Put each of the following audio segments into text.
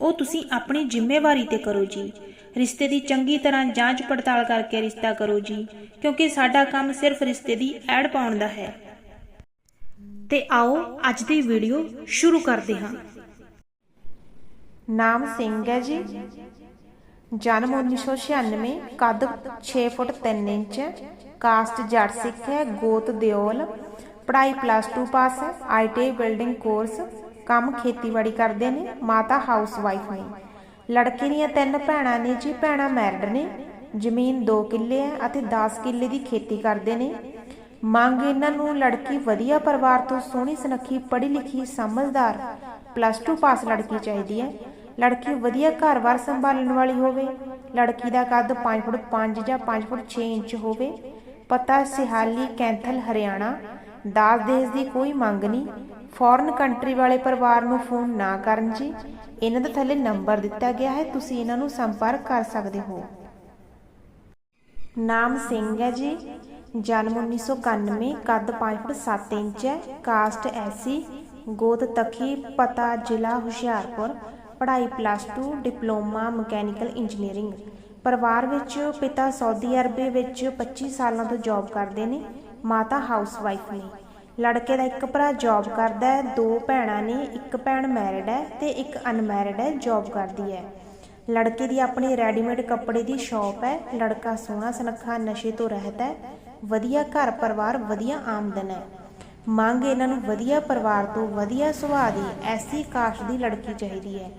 ਉਹ ਤੁਸੀਂ ਆਪਣੀ ਜ਼ਿੰਮੇਵਾਰੀ ਤੇ ਕਰੋ ਜੀ। ਰਿਸ਼ਤੇ ਦੀ ਚੰਗੀ ਤਰ੍ਹਾਂ ਜਾਂਚ ਪੜਤਾਲ ਕਰਕੇ ਰਿਸ਼ਤਾ ਕਰੋ ਜੀ, ਕਿਉਂਕਿ ਸਾਡਾ ਕੰਮ ਸਿਰਫ ਰਿਸ਼ਤੇ ਦੀ ਐਡ ਪਾਉਣ ਦਾ ਹੈ। ਤੇ ਆਓ ਅੱਜ ਦੀ ਵੀਡੀਓ ਸ਼ੁਰੂ ਕਰਦੇ ਹਾਂ। ਨਾਮ ਸਿੰਘ ਹੈ ਜੀ। ਜਨਮ 1996 ਕੱਦ 6 ਫੁੱਟ 3 ਇੰਚ, ਕਾਸਟ ਜੱਟ ਸਿੱਖ ਹੈ, ਗੋਤ ਦਿਓਲ, ਪੜ੍ਹਾਈ ਪਲੱਸ 2 ਪਾਸ ਹੈ ਆਈਟੀ ਬਿਲਡਿੰਗ ਕੋਰਸ ਕੰਮ ਖੇਤੀਬਾੜੀ ਕਰਦੇ ਨੇ, ਮਾਤਾ ਹਾਊਸ ਵਾਈਫ ਨੇ। ਲੜਕੇ ਦੀਆਂ ਤਿੰਨ ਭੈਣਾਂ ਨੇ ਜੀ, ਭੈਣਾਂ ਮੈਰਿਡ ਨੇ। ਜ਼ਮੀਨ 2 ਕਿੱਲੇ ਹੈ ਅਤੇ 10 ਕਿੱਲੇ ਦੀ ਖੇਤੀ ਕਰਦੇ ਨੇ। ਮੰਗ ਇਹਨਾਂ ਨੂੰ, ਲੜਕੀ ਵਧੀਆ ਪਰਿਵਾਰ ਤੋਂ ਸੋਹਣੀ, ਸੁਨੱਖੀ ਪੜ੍ਹੀ ਲਿਖੀ ਸਮਝਦਾਰ ਪਲੱਸ 2 ਪਾਸ ਲੜਕੀ ਚਾਹੀਦੀ ਹੈ। ਲੜਕੀ ਵਧੀਆ ਘਰ-ਬਾਰ ਸੰਭਾਲਣ ਵਾਲੀ ਹੋਵੇ। ਲੜਕੀ ਦਾ ਕੱਦ 5 ਫੁੱਟ 5 ਜਾਂ 5 ਫੁੱਟ 6 ਇੰਚ ਹੋਵੇ। ਪਤਾ, ਸਿਹਾਲੀ, ਕੈਂਥਲ, ਹਰਿਆਣਾ। ਦਾਜ ਦੇਸ ਦੀ ਕੋਈ ਮੰਗ ਨਹੀਂ। ਫੋਰਨ ਕੰਟਰੀ ਵਾਲੇ ਪਰਿਵਾਰ ਨੂੰ ਫੋਨ ਨਾ ਕਰਨ ਜੀ। ਇਹਨਾਂ ਦੇ ਥੱਲੇ ਨੰਬਰ ਦਿੱਤਾ ਗਿਆ ਹੈ। ਤੁਸੀਂ ਇਹਨਾਂ ਨੂੰ ਸੰਪਰਕ ਕਰ ਸਕਦੇ ਹੋ। ਨਾਮ ਸਿੰਘ ਹੈ ਜੀ। ਜਨਮ 1991 ਕੱਦ 5 ਫੁੱਟ 7 ਇੰਚ ਹੈ। ਕਾਸਟ ਐਸੀ ਗੋਤ ਤਖੀ, ਪਤਾ ਜ਼ਿਲ੍ਹਾ ਹੁਸ਼ਿਆਰਪੁਰ। ਪੜ੍ਹਾਈ ਪਲੱਸ 2 ਡਿਪਲੋਮਾ ਮਕੈਨੀਕਲ ਇੰਜੀਨੀਅਰਿੰਗ। ਪਰਿਵਾਰ ਵਿੱਚ ਪਿਤਾ ਸਾਊਦੀ ਅਰਬੇ ਵਿੱਚ 25 ਸਾਲਾਂ ਤੋਂ ਜੌਬ ਕਰਦੇ ਨੇ। ਮਾਤਾ ਹਾਊਸਵਾਈਫ ਨੇ। ਲੜਕੇ ਦਾ ਇੱਕ ਭਰਾ ਜੌਬ ਕਰਦਾ ਹੈ, ਦੋ ਭੈਣਾਂ ਨੇ, ਇੱਕ ਭੈਣ ਮੈਰਿਡ ਹੈ ਤੇ ਇੱਕ ਅਨਮੈਰਿਡ ਹੈ ਜੌਬ ਕਰਦੀ ਹੈ। ਲੜਕੇ ਦੀ ਆਪਣੀ ਰੈਡੀਮੇਡ ਕੱਪੜੇ ਦੀ ਸ਼ਾਪ ਹੈ, ਲੜਕਾ ਸੋਹਣਾ ਸੁਨੱਖਾ, ਨਸ਼ੇ ਤੋਂ ਰਹਿਤ ਹੈ, ਵਧੀਆ ਘਰ ਪਰਿਵਾਰ, ਵਧੀਆ ਆਮਦਨ ਹੈ। ਮੰਗ ਇਹਨਾਂ ਨੂੰ ਵਧੀਆ ਪਰਿਵਾਰ ਤੋਂ ਵਧੀਆ ਸੁਭਾਅ ਦੀ, ਐਸੀ ਕਾਸਟ ਦੀ ਲੜਕੀ ਚਾਹੀਦੀ ਹੈ।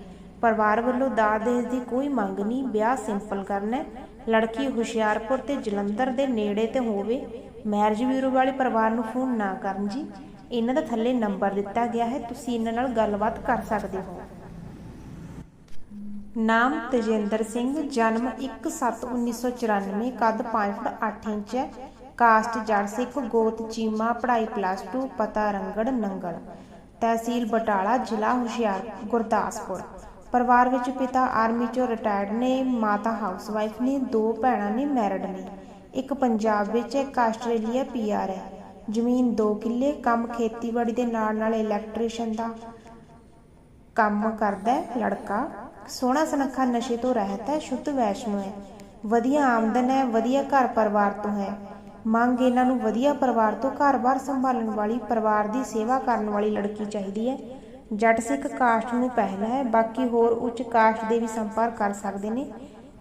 ਪਰਿਵਾਰ ਵੱਲੋਂ ਦਾਜ ਦੇਜ ਦੀ ਕੋਈ ਮੰਗ ਨਹੀਂ, ਵਿਆਹ ਸਿੰਪਲ ਕਰਨਾ ਲੜਕੀ ਹੁਸ਼ਿਆਰਪੁਰ ਤੇ ਜਲੰਧਰ ਦੇ ਨੇੜੇ ਤੇ ਹੋਵੇ ਮੈਰਿਜ ਬਿਊਰੋ ਵਾਲੇ ਪਰਿਵਾਰ ਨੂੰ ਫੋਨ ਨਾ ਕਰਨ ਜੀ। ਇਹਨਾਂ ਦਾ ਥੱਲੇ ਨੰਬਰ ਦਿੱਤਾ ਗਿਆ ਹੈ। ਤੁਸੀਂ ਇਹਨਾਂ ਨਾਲ ਗੱਲਬਾਤ ਕਰ ਸਕਦੇ ਹੋ। ਨਾਮ ਤੇਜਿੰਦਰ ਸਿੰਘ, ਜਨਮ 1/7/1994 ਕੱਦ 5 ਫੁੱਟ 8 ਇੰਚ ਹੈ। ਕਾਸਟ ਜੜ ਸਿੱਖ, ਗੋਤ ਚੀਮਾ, ਪੜ੍ਹਾਈ ਪਲੱਸ 2 ਪਤਾ ਰੰਗੜ, ਨੰਗਲ। ਤਹਿਸੀਲ ਬਟਾਲਾ, ਜ਼ਿਲ੍ਹਾ ਹੁਸ਼ਿਆਰਪੁਰ ਗੁਰਦਾਸਪੁਰ। ਪਰਿਵਾਰ ਵਿੱਚ ਪਿਤਾ ਆਰਮੀ ਚੋਂ ਰਿਟਾਇਰਡ ਨੇ, ਮਾਤਾ ਹਾਊਸਵਾਈਫ ਨੇ, ਦੋ ਭੈਣਾਂ ਨੇ ਮੈਰਿਡ ਨੇ। ਇੱਕ ਪੰਜਾਬ ਵਿੱਚ ਹੈ ਇੱਕ ਆਸਟ੍ਰੇਲੀਆ ਪੀਆਰ ਹੈ। ਜ਼ਮੀਨ 2 ਕਿੱਲੇ, ਕੰਮ ਖੇਤੀਬਾੜੀ ਦੇ ਨਾਲ ਨਾਲ ਇਲੈਕਟ੍ਰੀਸ਼ੀਅਨ ਦਾ ਕੰਮ ਕਰਦਾ ਹੈ, ਲੜਕਾ। ਸੋਹਣਾ ਸੁਨੱਖਾ ਨਸ਼ੇ ਤੋਂ ਰਹਿਤ ਹੈ, ਸ਼ੁੱਧ ਵੈਸ਼ਨੂ ਹੈ। ਵਧੀਆ ਆਮਦਨ ਹੈ, ਵਧੀਆ ਘਰ ਪਰਿਵਾਰ ਤੋਂ ਹੈ। ਮੰਗ ਇਹਨਾਂ ਨੂੰ ਵਧੀਆ ਪਰਿਵਾਰ ਤੋਂ ਘਰ-ਬਾਰ ਸੰਭਾਲਣ ਵਾਲੀ, ਪਰਿਵਾਰ ਦੀ ਸੇਵਾ ਕਰਨ ਵਾਲੀ ਲੜਕੀ ਚਾਹੀਦੀ ਹੈ। ਜੱਟ ਸਿੱਖ ਕਾਸਟ ਨੂੰ ਪਹਿਲਾ ਹੈ, ਬਾਕੀ ਹੋਰ ਉੱਚ ਕਾਸਟ ਦੇ ਵੀ ਸੰਪਰਕ ਕਰ ਸਕਦੇ ਨੇ।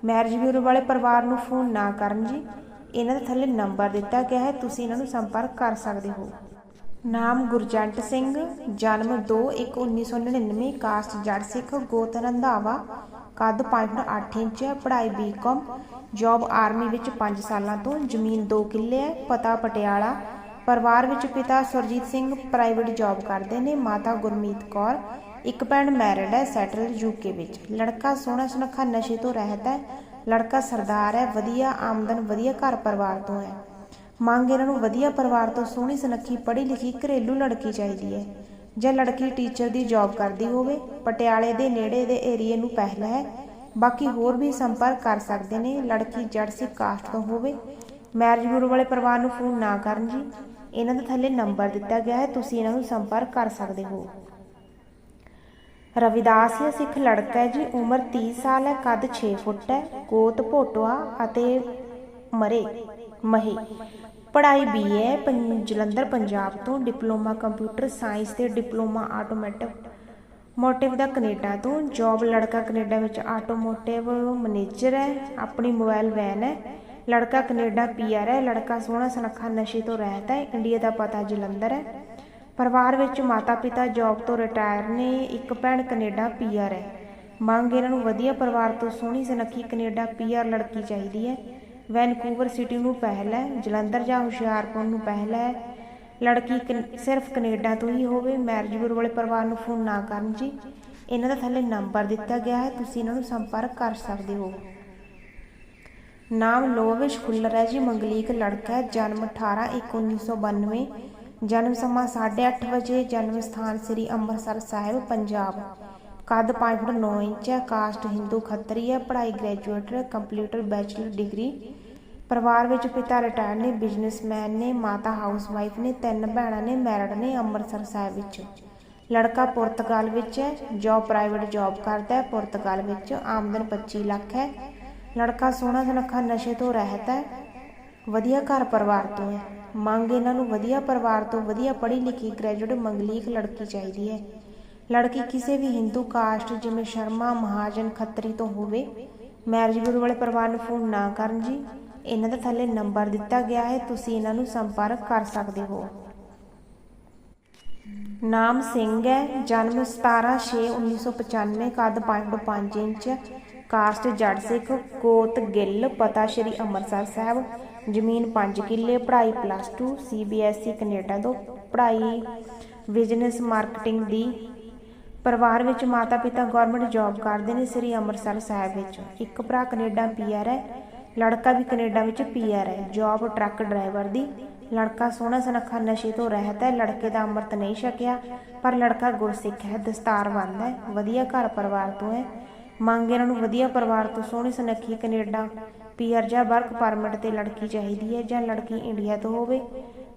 ਮੈਰਿਜ ਬਿਊਰੋ ਵਾਲੇ ਪਰਿਵਾਰ ਨੂੰ ਫੋਨ ਨਾ ਕਰਨ ਜੀ। ਇਹਨਾਂ ਦੇ ਥੱਲੇ ਨੰਬਰ ਦਿੱਤਾ ਗਿਆ ਹੈ, ਤੁਸੀਂ ਇਹਨਾਂ ਨੂੰ ਸੰਪਰਕ ਕਰ ਸਕਦੇ ਹੋ। ਨਾਮ ਗੁਰਜੰਟ ਸਿੰਘ, ਜਨਮ 2/1/1999 ਕਾਸਟ ਜੜ ਸਿੱਖ, ਗੋਤ ਰੰਧਾਵਾ, ਕੱਦ 5 ਫੁੱਟ 8 ਇੰਚ ਹੈ ਪੜ੍ਹਾਈ ਬੀਕਾਮ ਜੌਬ ਆਰਮੀ ਵਿੱਚ 5 ਸਾਲਾਂ ਤੋਂ, ਜ਼ਮੀਨ 2 ਕਿੱਲੇ ਹੈ, ਪਤਾ ਪਟਿਆਲਾ, ਪਰਿਵਾਰ ਵਿੱਚ ਪਿਤਾ ਸੁਰਜੀਤ ਸਿੰਘ ਪ੍ਰਾਈਵੇਟ ਜੌਬ ਕਰਦੇ ਨੇ, ਮਾਤਾ ਗੁਰਮੀਤ ਕੌਰ, ਇੱਕ ਭੈਣ ਮੈਰਿਡ ਹੈ ਸੈਟਲ ਯੂਕੇ ਵਿੱਚ। ਲੜਕਾ ਸੋਹਣਾ ਸੁਨੱਖਾ ਨਸ਼ੇ ਤੋਂ ਰਹਿਤ ਹੈ ਲੜਕਾ ਸਰਦਾਰ ਹੈ, ਵਧੀਆ ਆਮਦਨ, ਵਧੀਆ ਘਰ ਪਰਿਵਾਰ ਤੋਂ ਹੈ। ਮੰਗ ਇਹਨਾਂ ਨੂੰ ਵਧੀਆ ਪਰਿਵਾਰ ਤੋਂ ਸੋਹਣੀ ਸੁਨੱਖੀ ਪੜ੍ਹੀ ਲਿਖੀ ਘਰੇਲੂ ਲੜਕੀ ਚਾਹੀਦੀ ਹੈ। ਜਾਂ ਲੜਕੀ ਟੀਚਰ ਦੀ ਜੌਬ ਕਰਦੀ ਹੋਵੇ, ਪਟਿਆਲੇ ਦੇ ਨੇੜੇ ਦੇ ਏਰੀਏ ਨੂੰ ਪਹਿਲਾ ਹੈ। ਬਾਕੀ ਹੋਰ ਵੀ ਸੰਪਰਕ ਕਰ ਸਕਦੇ ਨੇ, ਲੜਕੀ ਜੜ ਕਾਸਟ ਤੋਂ ਹੋਵੇ। ਮੈਰਿਜ ਬਿਊਰੋ ਵਾਲੇ ਪਰਿਵਾਰ ਨੂੰ ਫੋਨ ਨਾ ਕਰਨ ਜੀ। ਇਹਨਾਂ ਦੇ ਥੱਲੇ ਨੰਬਰ ਦਿੱਤਾ ਗਿਆ ਹੈ, ਤੁਸੀਂ ਇਹਨਾਂ ਨੂੰ ਸੰਪਰਕ ਕਰ ਸਕਦੇ ਹੋ। ਰਵਿਦਾਸ ਰਵਿਦਾਸੀਆ ਸਿੱਖ ਲੜਕਾ ਹੈ ਜੀ, ਉਮਰ 30 ਸਾਲ ਹੈ, ਕੱਦ 6 ਫੁੱਟ ਹੈ, ਗੋਤ ਭੋਟਵਾ ਅਤੇ ਮਰੇ, ਮਹੇ। ਪੜ੍ਹਾਈ ਬੀਏ ਜਲੰਧਰ, ਪੰਜਾਬ ਤੋਂ, ਡਿਪਲੋਮਾ ਕੰਪਿਊਟਰ ਸਾਇੰਸ ਤੇ ਡਿਪਲੋਮਾ ਆਟੋਮੈਟਿਵ ਮੋਟਿਵ ਦਾ ਕੈਨੇਡਾ ਤੋਂ। ਜੌਬ ਲੜਕਾ ਕੈਨੇਡਾ ਵਿੱਚ ਆਟੋਮੋਟਿਵ ਮੈਨੇਜਰ ਹੈ, ਆਪਣੀ ਮੋਬਾਈਲ ਵੈਨ ਹੈ। ਲੜਕਾ ਕੈਨੇਡਾ ਪੀਆਰ ਹੈ, ਲੜਕਾ ਸੋਹਣਾ ਸੁਨੱਖਾ ਨਸ਼ੇ ਤੋਂ ਰਹਿਤ ਹੈ। ਇੰਡੀਆ ਦਾ ਪਤਾ ਜਲੰਧਰ ਹੈ। ਪਰਿਵਾਰ ਵਿੱਚ ਮਾਤਾ ਪਿਤਾ ਜੌਬ ਤੋਂ ਰਿਟਾਇਰ ਨੇ, ਇੱਕ ਭੈਣ ਕੈਨੇਡਾ ਪੀਆਰ ਹੈ। ਮੰਗ ਇਹਨਾਂ ਨੂੰ ਵਧੀਆ ਪਰਿਵਾਰ ਤੋਂ ਸੋਹਣੀ ਸੁਨੱਖੀ ਕੈਨੇਡਾ ਪੀਆਰ ਲੜਕੀ ਚਾਹੀਦੀ ਹੈ। ਵੈਨਕੂਵਰ ਸਿਟੀ ਨੂੰ ਪਹਿਲ ਹੈ, ਜਲੰਧਰ ਜਾਂ ਹੁਸ਼ਿਆਰਪੁਰ ਨੂੰ ਪਹਿਲ ਹੈ। ਲੜਕੀ ਕਨ- ਸਿਰਫ ਕੈਨੇਡਾ ਤੋਂ ਹੀ ਹੋਵੇ, ਮੈਰਿਜ ਬਿਊਰੋ ਵਾਲੇ ਪਰਿਵਾਰ ਨੂੰ ਫੋਨ ਨਾ ਕਰਨ ਜੀ। ਇਹਨਾਂ ਦਾ ਥੱਲੇ ਨੰਬਰ ਦਿੱਤਾ ਗਿਆ ਹੈ, ਤੁਸੀਂ ਇਹਨਾਂ ਨੂੰ ਸੰਪਰਕ ਕਰ ਸਕਦੇ ਹੋ। ਨਾਮ ਲੋਵੇਸ਼ ਖੁੱਲਰ ਹੈ ਜੀ, ਮੰਗਲੀਕ ਲੜਕਾ ਹੈ, ਜਨਮ 18 ਇੱਕ 1992 ਜਨਮ ਸਮਾਂ 8:30 ਵਜੇ, ਜਨਮ ਸਥਾਨ ਸ੍ਰੀ ਅੰਮ੍ਰਿਤਸਰ ਸਾਹਿਬ, ਪੰਜਾਬ। ਕੱਦ 5 ਫੁੱਟ 9 ਇੰਚ ਹੈ, ਕਾਸਟ ਹਿੰਦੂ ਖੱਤਰੀ ਹੈ, ਪੜ੍ਹਾਈ ਗ੍ਰੈਜੂਏਟ ਕੰਪਿਊਟਰ, ਬੈਚਲਰ ਡਿਗਰੀ। ਪਰਿਵਾਰ ਵਿੱਚ ਪਿਤਾ ਰਿਟਾਇਰ ਨੇ, ਬਿਜ਼ਨਸਮੈਨ ਨੇ, ਮਾਤਾ ਹਾਊਸਵਾਈਫ ਨੇ, ਤਿੰਨ ਭੈਣਾਂ ਨੇ, ਮੈਰਿਡ ਨੇ ਅੰਮ੍ਰਿਤਸਰ ਸਾਹਿਬ ਵਿੱਚ। ਲੜਕਾ ਪੁਰਤਗਾਲ ਵਿੱਚ ਹੈ ਜੌਬ ਪ੍ਰਾਈਵੇਟ ਜੌਬ ਕਰਦਾ ਹੈ, ਪੁਰਤਗਾਲ ਵਿੱਚ ਆਮਦਨ 25 ਲੱਖ ਹੈ। ਲੜਕਾ ਸੋਹਣਾ ਸੁਨੱਖਾ ਨਸ਼ੇ ਤੋਂ ਰਹਿਤ ਹੈ, ਵਧੀਆ ਘਰ ਪਰਿਵਾਰ ਤੋਂ ਹੈ। ਮੰਗ ਇਹਨਾਂ ਨੂੰ ਵਧੀਆ ਪਰਿਵਾਰ ਤੋਂ ਵਧੀਆ ਪੜ੍ਹੀ ਲਿਖੀ ਗ੍ਰੈਜੂਏਟ ਮੰਗਲੀਕ ਲੜਕੀ ਚਾਹੀਦੀ ਹੈ। ਲੜਕੀ ਕਿਸੇ ਵੀ ਹਿੰਦੂ ਕਾਸਟ ਜਿਵੇਂ ਸ਼ਰਮਾ, ਮਹਾਜਨ, ਖੱਤਰੀ ਤੋਂ ਹੋਵੇ ਮੈਰਿਜ ਬਿਊਰੋ ਵਾਲੇ ਪਰਿਵਾਰ ਨੂੰ ਫੋਨ ਨਾ ਕਰਨ ਜੀ। ਇਹਨਾਂ ਦਾ ਥੱਲੇ ਨੰਬਰ ਦਿੱਤਾ ਗਿਆ ਹੈ, ਤੁਸੀਂ ਇਹਨਾਂ ਨੂੰ ਸੰਪਰਕ ਕਰ ਸਕਦੇ ਹੋ। ਨਾਮ ਸਿੰਘ ਹੈ, ਜਨਮ 17/6/1995 ਕੱਦ 5.5 ਇੰਚ ਕਾਸਟ ਜੱਟ ਸਿੱਖ ਗੋਤ ਗਿੱਲ, ਪਤਾ ਸ਼੍ਰੀ ਅੰਮ੍ਰਿਤਸਰ ਸਾਹਿਬ। ਜ਼ਮੀਨ 5 ਕਿੱਲੇ, ਪੜ੍ਹਾਈ ਪਲੱਸ 2 ਸੀਬੀਐਸਈ ਕੈਨੇਡਾ ਤੋਂ। ਪੜ੍ਹਾਈ ਬਿਜ਼ਨਸ ਮਾਰਕੀਟਿੰਗ ਦੀ ਪਰਿਵਾਰ ਵਿੱਚ ਮਾਤਾ ਪਿਤਾ ਗਵਰਨਮੈਂਟ ਜੌਬ ਕਰਦੇ ਨੇ ਸ੍ਰੀ ਅੰਮ੍ਰਿਤਸਰ ਸਾਹਿਬ ਵਿੱਚ। ਇੱਕ ਭਰਾ ਕੈਨੇਡਾ ਪੀਆਰ ਹੈ, ਲੜਕਾ ਵੀ ਕੈਨੇਡਾ ਵਿੱਚ ਪੀਆਰ ਹੈ। ਜੌਬ ਟਰੱਕ ਡਰਾਈਵਰ ਦੀ। ਲੜਕਾ ਸੋਹਣਾ ਸੁਨੱਖਾ ਨਸ਼ੇ ਤੋਂ ਰਹਿਤ ਹੈ, ਲੜਕੇ ਦਾ ਅੰਮ੍ਰਿਤ ਨਹੀਂ ਛਕਿਆ, ਪਰ ਲੜਕਾ ਗੁਰਸਿੱਖ ਹੈ ਦਸਤਾਰ ਬੰਨ੍ਹਦਾ ਹੈ। ਵਧੀਆ ਘਰ ਪਰਿਵਾਰ ਤੋਂ ਹੈ। ਮੰਗ ਇਹਨਾਂ ਨੂੰ ਵਧੀਆ ਪਰਿਵਾਰ ਤੋਂ, ਸੋਹਣੀ ਸੁਨੱਖੀ ਕੈਨੇਡਾ ਪੀਆਰ ਜਾਂ ਵਰਕ ਪਰਮਿਟ ਤੇ ਲੜਕੀ ਚਾਹੀਦੀ ਹੈ ਜਾਂ ਲੜਕੀ ਇੰਡੀਆ ਤੋਂ ਹੋਵੇ।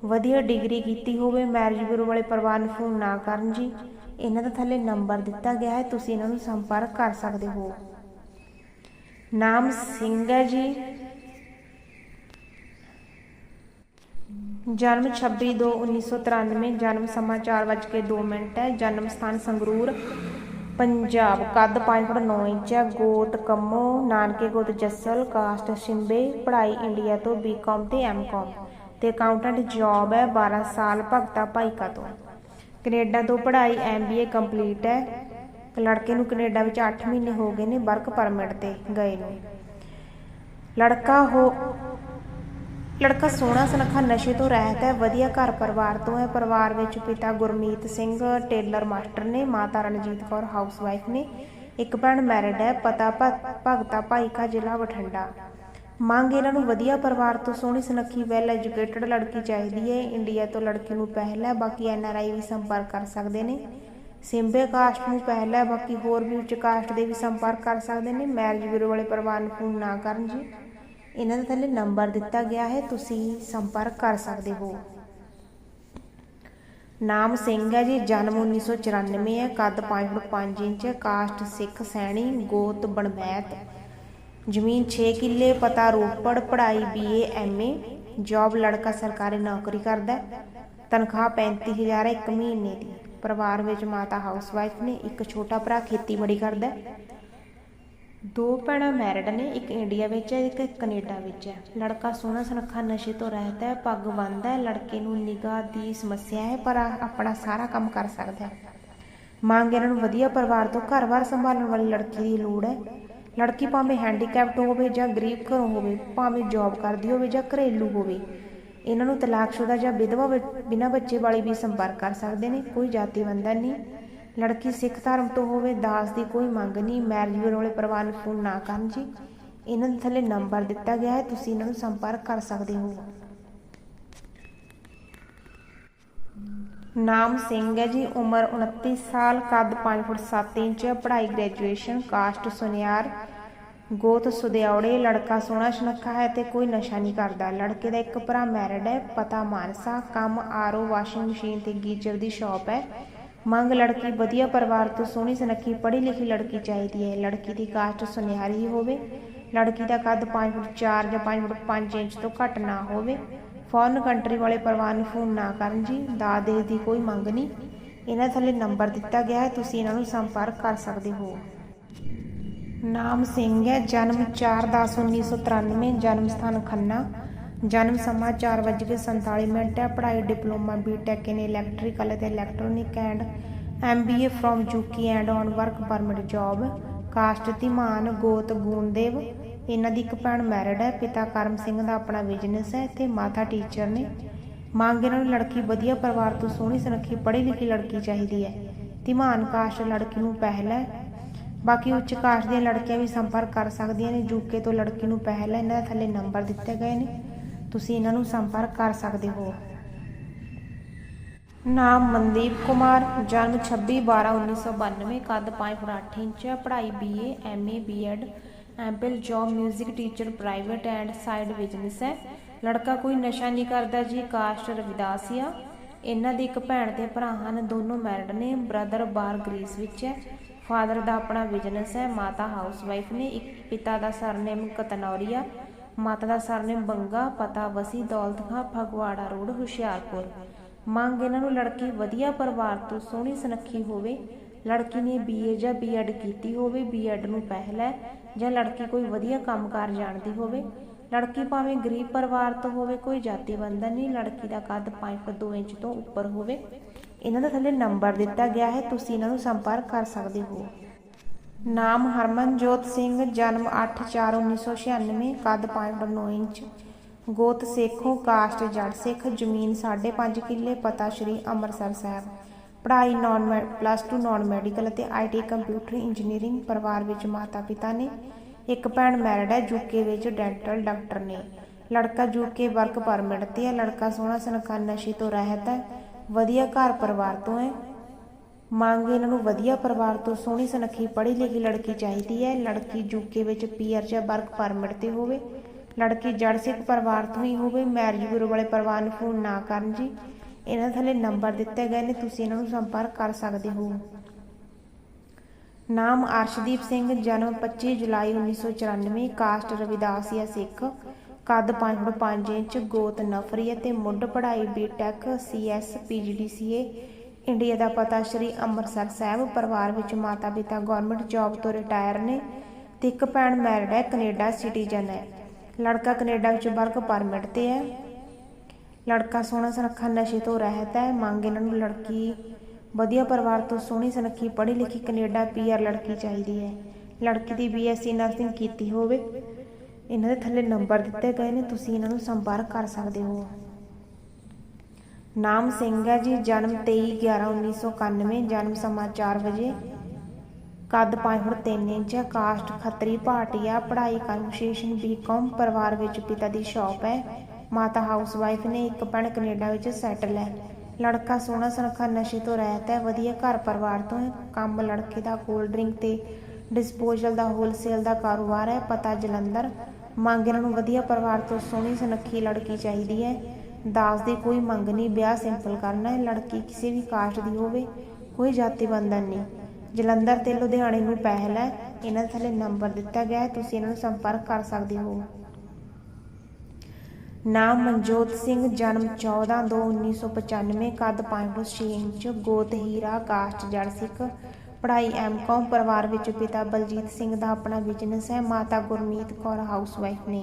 ਵਧੀਆ ਡਿਗਰੀ ਕੀਤੀ ਹੋਵੇ, ਮੈਰਿਜ ਬਿਊਰੋ ਵਾਲੇ ਪਰਿਵਾਰ ਨੂੰ ਫੋਨ ਨਾ ਕਰਨ ਜੀ। ਇਹਨਾਂ ਦਾ ਥੱਲੇ ਨੰਬਰ ਦਿੱਤਾ ਗਿਆ ਹੈ, ਤੁਸੀਂ ਇਹਨਾਂ ਨੂੰ ਸੰਪਰਕ ਕਰ ਸਕਦੇ ਹੋ। ਨਾਮ ਸਿੰਘ ਹੈ ਜੀ। ਜਨਮ 26/2/1993 ਜਨਮ ਸਮਾਂ 4:02 ਮਿੰਟ ਹੈ। ਜਨਮ ਸਥਾਨ ਸੰਗਰੂਰ ਪੰਜਾਬ, ਕੱਦ 5 ਫੁੱਟ 9 ਇੰਚ ਹੈ ਗੋਤ ਕੰਮੋ, ਨਾਨਕੇ ਗੋਤ ਜੱਸਲ, ਕਾਸਟ ਸ਼ਿੰਬੇ, ਪੜ੍ਹਾਈ ਇੰਡੀਆ ਤੋਂ ਬੀਕਾਮ ਤੇ ਐਮਕਾਮ ਤੇ ਅਕਾਊਂਟੈਂਟ ਜੌਬ ਹੈ 12 ਸਾਲ ਭਗਤਾ ਭਾਈਕਾ ਤੋਂ। ਕੈਨੇਡਾ ਤੋਂ ਪੜ੍ਹਾਈ ਐਮਬੀਏ ਕੰਪਲੀਟ ਹੈ। ਲੜਕੇ ਨੂੰ ਕੈਨੇਡਾ ਵਿੱਚ 8 ਮਹੀਨੇ ਹੋ ਗਏ ਨੇ ਵਰਕ ਪਰਮਿਟ ਤੇ ਗਏ ਨੂੰ। ਲੜਕਾ ਹੋ ਲੜਕਾ ਸੋਹਣਾ ਸੁਨੱਖਾ ਨਸ਼ੇ ਤੋਂ ਰਹਿਤ ਹੈ, ਵਧੀਆ ਘਰ ਪਰਿਵਾਰ ਤੋਂ ਹੈ। ਪਰਿਵਾਰ ਵਿੱਚ ਪਿਤਾ ਗੁਰਮੀਤ ਸਿੰਘ, ਟੇਲਰ ਮਾਸਟਰ ਨੇ, ਮਾਤਾ ਰਣਜੀਤ ਕੌਰ ਹਾਊਸਵਾਈਫ ਨੇ। ਇੱਕ ਭੈਣ ਮੈਰਿਡ ਹੈ, ਪਤਾ ਭ- ਭਗਤਾ ਭਾਈਕਾ, ਜ਼ਿਲ੍ਹਾ ਬਠਿੰਡਾ। ਮੰਗ ਇਹਨਾਂ ਨੂੰ ਵਧੀਆ ਪਰਿਵਾਰ ਤੋਂ ਸੋਹਣੀ ਸੁਨੱਖੀ ਵੈਲ ਐਜੂਕੇਟਡ ਲੜਕੀ ਚਾਹੀਦੀ ਹੈ। ਇੰਡੀਆ ਤੋਂ ਲੜਕੀ ਨੂੰ ਪਹਿਲ ਹੈ, ਬਾਕੀ ਆਈ ਵੀ ਸੰਪਰਕ ਕਰ ਸਕਦੇ ਨੇ। ਸਿੰਬੇ ਕਾਸਟ ਨੂੰ ਪਹਿਲ ਹੈ, ਬਾਕੀ ਹੋਰ ਵੀ ਉੱਚ ਕਾਸਟ ਦੇ ਵੀ ਸੰਪਰਕ ਕਰ ਸਕਦੇ ਨੇ। ਮੈਰਿਜ ਬਿਊਰੋ ਵਾਲੇ ਪਰਿਵਾਰ ਨੂੰ ਫੋਨ ਨਾ ਕਰਨ ਜੀ। ਇਹਨਾਂ ਦੇ ਥੱਲੇ ਨੰਬਰ ਦਿੱਤਾ ਗਿਆ ਹੈ, ਤੁਸੀਂ ਸੰਪਰਕ ਕਰ ਸਕਦੇ ਹੋ। ਨਾਮ ਸਿੰਘ ਹੈ ਜੀ, ਜਨਮ 1994 ਹੈ, ਕੱਦ 5 ਫੁੱਟ 5 ਇੰਚ ਹੈ ਕਾਸਟ ਸਿੱਖ ਸੈਣੀ, ਗੋਤ ਬਣਬੈਤ ਜ਼ਮੀਨ 6 ਕਿੱਲੇ, ਪਤਾ ਰੋਪੜ, ਪੜ੍ਹਾਈ ਬੀਏ ਐਮਏ ਜੌਬ ਲੜਕਾ ਸਰਕਾਰੀ ਨੌਕਰੀ ਕਰਦਾ ਹੈ, ਤਨਖਾਹ 35000 ਹੈ ਇੱਕ ਮਹੀਨੇ ਦੀ। ਪਰਿਵਾਰ ਵਿੱਚ ਮਾਤਾ ਹਾਊਸਵਾਈਫ ਨੇ, ਇੱਕ ਛੋਟਾ ਭਰਾ ਖੇਤੀਬਾੜੀ ਕਰਦਾ ਹੈ। ਦੋ ਭੈਣਾਂ ਮੈਰਿਡ ਨੇ, ਇੱਕ ਇੰਡੀਆ ਵਿੱਚ ਹੈ, ਇੱਕ ਕੈਨੇਡਾ ਵਿੱਚ ਹੈ। ਲੜਕਾ ਸੋਹਣਾ ਸੁਨੱਖਾ, ਨਸ਼ੇ ਤੋਂ ਰਹਿਤ ਹੈ, ਪੱਗ ਬੰਨ੍ਹਦਾ ਹੈ, ਲੜਕੇ ਨੂੰ ਨਿਗਾਹ ਦੀ ਸਮੱਸਿਆ ਹੈ, ਪਰ ਆ- ਆਪਣਾ ਸਾਰਾ ਕੰਮ ਕਰ ਸਕਦਾ ਹੈ। ਮੰਗ ਇਹਨਾਂ ਨੂੰ ਵਧੀਆ ਪਰਿਵਾਰ ਤੋਂ ਘਰ-ਬਾਰ ਸੰਭਾਲਣ ਵਾਲੀ ਲੜਕੀ ਦੀ ਲੋੜ ਹੈ। ਲੜਕੀ ਭਾਵੇਂ ਹੈਂਡੀਕੈਪਟ ਹੋਵੇ ਜਾਂ ਗਰੀਬ ਘਰੋਂ ਹੋਵੇ, ਭਾਵੇਂ ਜੌਬ ਕਰਦੀ ਹੋਵੇ ਜਾਂ ਘਰੇਲੂ ਹੋਵੇ, ਇਹਨਾਂ ਨੂੰ ਤਲਾਕਸ਼ੁਦਾ ਜਾਂ ਵਿਧਵਾ ਬ- ਬਿਨਾਂ ਬੱਚੇ ਵਾਲੇ ਵੀ ਸੰਪਰਕ ਕਰ ਸਕਦੇ ਨੇ, ਕੋਈ ਜਾਤੀ ਬੰਧਨ ਨਹੀਂ। ਲੜਕੀ ਸਿੱਖ ਧਰਮ ਤੋਂ ਹੋਵੇ, ਦਾਸ ਦੀ ਕੋਈ ਮੰਗ ਨਹੀਂ ਮੈਰਿਜ ਬਿਊਰੋ ਵਾਲੇ ਪਰਿਵਾਰ ਨੂੰ ਫੋਨ ਨਾ ਕਰਨ ਜੀ। ਇਹਨਾਂ ਦੇ ਥੱਲੇ ਨੰਬਰ ਦਿੱਤਾ ਗਿਆ ਹੈ, ਤੁਸੀਂ ਇਹਨਾਂ ਨੂੰ ਸੰਪਰਕ ਕਰ ਸਕਦੇ ਹੋ। ਨਾਮ ਸਿੰਘ ਹੈ ਜੀ, ਉਮਰ 29 ਸਾਲ, ਕੱਦ 5 ਫੁੱਟ 7 ਇੰਚ, ਪੜ੍ਹਾਈ ਗ੍ਰੈਜੂਏਸ਼ਨ ਕਾਸਟ ਸੁਨਿਆਰ, ਗੋਤ ਸੁਦਿਆਉੜੇ, ਲੜਕਾ ਸੋਹਣਾ ਸੁਨੱਖਾ ਹੈ ਤੇ ਕੋਈ ਨਸ਼ਾ ਨਹੀਂ ਕਰਦਾ। ਲੜਕੇ ਦਾ ਇੱਕ ਭਰਾ ਮੈਰਿਡ ਹੈ, ਪਤਾ ਮਾਨਸਾ, ਕੰਮ ਆਰਓ ਵਾਸ਼ਿੰਗ ਮਸ਼ੀਨ ਤੇ ਗੀਜ਼ਰ ਦੀ ਸ਼ਾਪ ਹੈ। ਮੰਗ ਲੜਕੀ, ਵਧੀਆ ਪਰਿਵਾਰ ਤੋਂ ਸੋਹਣੀ ਸੁਨੱਖੀ ਪੜ੍ਹੀ ਲਿਖੀ ਲੜਕੀ ਚਾਹੀਦੀ ਹੈ। ਲੜਕੀ ਦੀ ਕਾਸਟ ਸੁਨਿਆਰੀ ਹੋਵੇ। ਲੜਕੀ ਦਾ ਕੱਦ 5 ਫੁੱਟ 4 ਜਾਂ 5 ਫੁੱਟ 5 ਇੰਚ ਤੋਂ ਘੱਟ ਨਾ ਹੋਵੇ। ਫੋਰਨ ਕੰਟਰੀ ਵਾਲੇ ਪਰਿਵਾਰ ਨੂੰ ਫੋਨ ਨਾ ਕਰਨ ਜੀ। ਦਾਦੇ ਦੀ ਕੋਈ ਮੰਗ ਨਹੀਂ। ਇਹਨਾਂ ਥੱਲੇ ਨੰਬਰ ਦਿੱਤਾ ਗਿਆ ਹੈ। ਤੁਸੀਂ ਇਹਨਾਂ ਨੂੰ ਸੰਪਰਕ ਕਰ ਸਕਦੇ ਹੋ। ਨਾਮ ਸਿੰਘ ਹੈ। ਜਨਮ 4/10/1993 ਜਨਮ ਸਥਾਨ ਖੰਨਾ। ਜਨਮ ਸਮਾਂ 4:47 ਮਿੰਟ ਹੈ। ਪੜ੍ਹਾਈ, ਡਿਪਲੋਮਾ ਬੀਟੈਕ ਇਨ ਇਲੈਕਟ੍ਰੀਕਲ ਅਤੇ electronic and MBA from UK and on work permit job caste Dhiman ਗੋਤ ਗੂੰਦੇਵ ਇਹਨਾਂ ਦੀ ਇੱਕ ਭੈਣ ਮੈਰਿਡ ਹੈ। ਪਿਤਾ ਕਰਮ ਸਿੰਘ ਦਾ ਆਪਣਾ ਬਿਜ਼ਨਸ ਹੈ। ਤੇ ਮਾਤਾ ਟੀਚਰ ਨੇ। ਮੰਗ ਇਹਨਾਂ ਨੂੰ ਲੜਕੀ ਵਧੀਆ ਪਰਿਵਾਰ ਤੋਂ ਸੋਹਣੀ ਸੁਨੱਖੀ ਪੜ੍ਹੀ ਲਿਖੀ ਲੜਕੀ ਚਾਹੀਦੀ ਹੈ। ਧੀਮਾਨ ਕਾਸਟ ਲੜਕੀ ਨੂੰ ਪਹਿਲ ਹੈ। ਬਾਕੀ ਉੱਚ ਕਾਸਟ ਦੀਆਂ ਲੜਕੀਆਂ ਵੀ ਸੰਪਰਕ ਕਰ ਸਕਦੀਆਂ ਨੇ। ਯੂਕੇ ਤੋਂ ਲੜਕੀ ਨੂੰ ਪਹਿਲ ਹੈ। ਇਹਨਾਂ ਦੇ ਥੱਲੇ ਨੰਬਰ ਦਿੱਤੇ ਗਏ ਨੇ। ਤੁਸੀਂ ਇਹਨਾਂ ਨੂੰ ਸੰਪਰਕ ਕਰ ਸਕਦੇ ਹੋ। ਨਾਮ ਮਨਦੀਪ ਕੁਮਾਰ ਜਨਮ 26/12/1992 ਕੱਦ 5 ਫੁੱਟ 8 ਇੰਚ ਹੈ ਪੜ੍ਹਾਈ BA MA BEd MPhil job 뮤직 teacher private and side business ਹੈ। ਲੜਕਾ ਕੋਈ ਨਸ਼ਾ ਨਹੀਂ ਕਰਦਾ ਜੀ ਕਾਸਟ ਰਵਿਦਾਸੀਆ ਇਹਨਾਂ ਦੀ ਇੱਕ ਭੈਣ ਤੇ ਭਰਾ ਹਨ, ਦੋਨੋਂ ਮੈਰਿਡ ਨੇ ਬ੍ਰਦਰ ਬਾਰ ਗ੍ਰੀਸ ਵਿੱਚ ਹੈ। ਫਾਦਰ ਦਾ ਆਪਣਾ ਬਿਜ਼ਨਸ ਹੈ, ਮਾਤਾ ਹਾਊਸ ਵਾਈਫ ਨੇ, ਇੱਕ ਪਿਤਾ ਦਾ ਸਰਨੇਮ ਕਤਨੌਰੀਆ ਮਾਤਾ ਦਾ ਸਰਨੇਮ ਬੰਗਾ, ਪਤਾ ਵਸੀ, ਦੌਲਤ ਖਾਂ, ਫਗਵਾੜਾ ਰੋਡ, ਹੁਸ਼ਿਆਰਪੁਰ। ਮੰਗ ਇਹਨਾਂ ਨੂੰ, ਲੜਕੀ ਵਧੀਆ ਪਰਿਵਾਰ ਤੋਂ ਸੋਹਣੀ ਸੁਨੱਖੀ ਹੋਵੇ। ਲੜਕੀ ਨੇ ਬੀਏ ਜਾਂ ਬੀਐਡ ਕੀਤੀ ਹੋਵੇ ਬੀਐਡ ਨੂੰ ਪਹਿਲ ਜਾਂ ਲੜਕੀ ਕੋਈ ਵਧੀਆ ਕੰਮਕਾਰ ਜਾਣਦੀ ਹੋਵੇ। ਲੜਕੀ ਭਾਵੇਂ ਗਰੀਬ ਪਰਿਵਾਰ ਤੋਂ ਹੋਵੇ, ਕੋਈ ਜਾਤੀ ਬੰਧਨ ਨਹੀਂ, ਲੜਕੀ ਦਾ ਕੱਦ 5 ਫੁੱਟ 2 ਇੰਚ ਤੋਂ ਉੱਪਰ ਹੋਵੇ। ਇਹਨਾਂ ਦਾ ਥੱਲੇ ਨੰਬਰ ਦਿੱਤਾ ਗਿਆ ਹੈ, ਤੁਸੀਂ ਇਹਨਾਂ ਨੂੰ ਸੰਪਰਕ ਕਰ ਸਕਦੇ ਹੋ। ਨਾਮ ਹਰਮਨਜੋਤ ਸਿੰਘ, ਜਨਮ 8/4/1996 ਕੱਦ 5 ਫੁੱਟ 9 ਇੰਚ। ਗੋਤ ਸੇਖੋਂ ਕਾਸਟ ਜੜ ਸਿੱਖ, ਜ਼ਮੀਨ 5.5 ਕਿੱਲੇ, ਪਤਾ ਸ਼੍ਰੀ ਅੰਮ੍ਰਿਤਸਰ ਸਾਹਿਬ। ਪੜ੍ਹਾਈ ਨਾਨ ਪਲੱਸ 2 ਨਾਨ ਮੈਡੀਕਲ ਅਤੇ ਆਈਟੀ ਕੰਪਿਊਟਰ ਇੰਜੀਨੀਅਰਿੰਗ ਪਰਿਵਾਰ ਵਿੱਚ ਮਾਤਾ ਪਿਤਾ ਨੇ। ਇੱਕ ਭੈਣ ਮੈਰਿਡ ਹੈ ਯੂਕੇ ਵਿੱਚ ਡੈਂਟਲ ਡਾਕਟਰ ਨੇ। ਲੜਕਾ ਯੂਕੇ ਵਰਕ ਪਰਮਿਟ ਤੇ ਹੈ, ਲੜਕਾ ਸੋਹਣਾ ਸੁਨੱਖਾ ਨਸ਼ੇ ਤੋਂ ਰਹਿਤ ਹੈ। ਵਧੀਆ ਘਰ ਪਰਿਵਾਰ ਤੋਂ ਹੈ। ਮੰਗ ਇਹਨਾਂ ਨੂੰ ਵਧੀਆ ਪਰਿਵਾਰ ਤੋਂ ਸੋਹਣੀ ਸੁਨੱਖੀ ਪੜ੍ਹੀ ਲਿਖੀ ਲੜਕੀ ਚਾਹੀਦੀ ਹੈ। ਲੜਕੀ ਯੂਕੇ ਵਿੱਚ ਪੀਆਰ ਜਾਂ ਵਰਕ ਪਰਮਿਟ ਤੇ ਹੋਵੇ। ਲੜਕੀ ਜੜ ਸਿੱਖ ਪਰਿਵਾਰ ਤੋਂ ਹੀ ਹੋਵੇ। ਮੈਰਿਜ ਗੁਰੂ ਵਾਲੇ ਪਰਿਵਾਰ ਨੂੰ ਫੋਨ ਨਾ ਕਰਨ ਜੀ। ਇਹਨਾਂ ਥੱਲੇ ਨੰਬਰ ਦਿੱਤੇ ਗਏ ਨੇ। ਤੁਸੀਂ ਇਹਨਾਂ ਨੂੰ ਸੰਪਰਕ ਕਰ ਸਕਦੇ ਹੋ। ਨਾਮ ਅਰਸ਼ਦੀਪ ਸਿੰਘ, ਜਨਮ 25 ਜੁਲਾਈ 1994 ਕਾਸਟ ਰਵਿਦਾਸੀਆ ਸਿੱਖ। ਕੱਦ 5 ਫੁੱਟ 5 ਇੰਚ, ਗੋਤ ਨਫਰੀ ਅਤੇ ਮੁੱਢ ਪੜ੍ਹਾਈ ਬੀਟੈਕ ਸੀਐਸ ਪੀਜੀਡੀਸੀਏ ਇੰਡੀਆ ਦਾ ਪਤਾ ਸ਼੍ਰੀ ਅੰਮ੍ਰਿਤਸਰ ਸਾਹਿਬ ਪਰਿਵਾਰ ਵਿੱਚ ਮਾਤਾ ਪਿਤਾ ਗਵਰਨਮੈਂਟ ਜੌਬ ਤੋਂ ਰਿਟਾਇਰ ਨੇ ਤੇ ਇੱਕ ਭੈਣ ਮੈਰਿਡ ਹੈ, ਕੈਨੇਡਾ ਸਿਟੀਜ਼ਨ ਹੈ। ਲੜਕਾ ਕੈਨੇਡਾ ਵਿੱਚ ਵਰਕ ਪਰਮਿਟ ਤੇ ਹੈ। ਲੜਕਾ ਸੋਹਣਾ ਸੁਨੱਖਾ, ਨਸ਼ੇ ਤੋਂ ਰਹਿਤ ਹੈ। ਮੰਗ ਇਹਨਾਂ ਨੂੰ ਲੜਕੀ, ਵਧੀਆ ਪਰਿਵਾਰ ਤੋਂ ਸੋਹਣੀ, ਸੁਨੱਖੀ ਪੜ੍ਹੀ ਲਿਖੀ ਕੈਨੇਡਾ ਪੀਆਰ ਲੜਕੀ ਚਾਹੀਦੀ ਹੈ। ਲੜਕੀ ਦੀ ਬੀਐਸਸੀ ਨਰਸਿੰਗ ਕੀਤੀ ਹੋਵੇ। ਇਹਨਾਂ ਦੇ ਥੱਲੇ ਨੰਬਰ ਦਿੱਤੇ ਗਏ ਨੇ। ਤੁਸੀਂ ਇਹਨਾਂ ਨੂੰ ਸੰਪਰਕ ਕਰ ਸਕਦੇ ਹੋ। ਨਾਮ ਸਿੰਘ ਹੈ ਜੀ, ਜਨਮ 23/11/1991 ਜਨਮ ਸਮਾਂ 4 ਵਜੇ। ਕੱਦ 5 ਫੁੱਟ 3 ਇੰਚ ਹੈ, ਕਾਸਟ ਖੱਤਰੀ ਭਾਟੀਆ ਪੜ੍ਹਾਈ ਕਨਵਰਸੇਸ਼ਨ ਬੀਕਾਮ ਪਰਿਵਾਰ ਵਿੱਚ ਪਿਤਾ ਦੀ ਸ਼ਾਪ ਹੈ। ਮਾਤਾ ਹਾਊਸ ਵਾਈਫ ਨੇ ਇੱਕ ਭੈਣ ਕੈਨੇਡਾ ਵਿੱਚ ਸੈਟਲ ਹੈ। ਲੜਕਾ ਸੋਹਣਾ ਸੁਨੱਖਾ, ਨਸ਼ੇ ਤੋਂ ਰਹਿਤ ਹੈ, ਵਧੀਆ ਘਰ ਪਰਿਵਾਰ ਤੋਂ ਹੈ। ਕੰਮ ਲੜਕੇ ਦਾ ਕੋਲਡ ਡਰਿੰਕ ਤੇ ਡਿਸਪੋਜ਼ਲ ਦਾ ਹੋਲਸੇਲ ਦਾ ਕਾਰੋਬਾਰ ਹੈ। ਪਤਾ ਜਲੰਧਰ, ਮੰਗ ਇਹਨਾਂ ਨੂੰ ਵਧੀਆ ਪਰਿਵਾਰ ਤੋਂ ਸੋਹਣੀ, ਸੁਨੱਖੀ ਲੜਕੀ ਚਾਹੀਦੀ ਹੈ। ਦਾਜ ਦੀ ਕੋਈ ਮੰਗ ਨਹੀਂ, ਵਿਆਹ ਸਿੰਪਲ ਕਰਨਾ ਹੈ, ਲੜਕੀ ਕਿਸੇ ਵੀ ਕਾਸਟ ਦੀ ਹੋਵੇ, ਕੋਈ ਜਾਤੀ ਬੰਧਨ ਨਹੀਂ। ਜਲੰਧਰ ਤੇ ਲੁਧਿਆਣੇ ਨੂੰ ਪਹਿਲ ਹੈ, ਇਹਨਾਂ ਥੱਲੇ ਨੰਬਰ ਦਿੱਤਾ ਗਿਆ ਹੈ, ਤੁਸੀਂ ਇਹਨਾਂ ਨੂੰ ਸੰਪਰਕ ਕਰ ਸਕਦੇ ਹੋ। ਨਾਮ ਮਨਜੋਤ ਸਿੰਘ, ਜਨਮ 14/2/1995 ਕੱਦ 5 ਫੁੱਟ 6 ਇੰਚ, ਗੋਤ ਹੀਰਾ ਕਾਸਟ ਜੜ ਸਿੱਖ, ਪੜ੍ਹਾਈ ਐਮਕਾਮ ਪਰਿਵਾਰ ਵਿੱਚ ਪਿਤਾ ਬਲਜੀਤ ਸਿੰਘ ਦਾ ਆਪਣਾ ਬਿਜ਼ਨਸ ਹੈ, ਮਾਤਾ ਗੁਰਮੀਤ ਕੌਰ ਹਾਊਸਵਾਈਫ ਨੇ।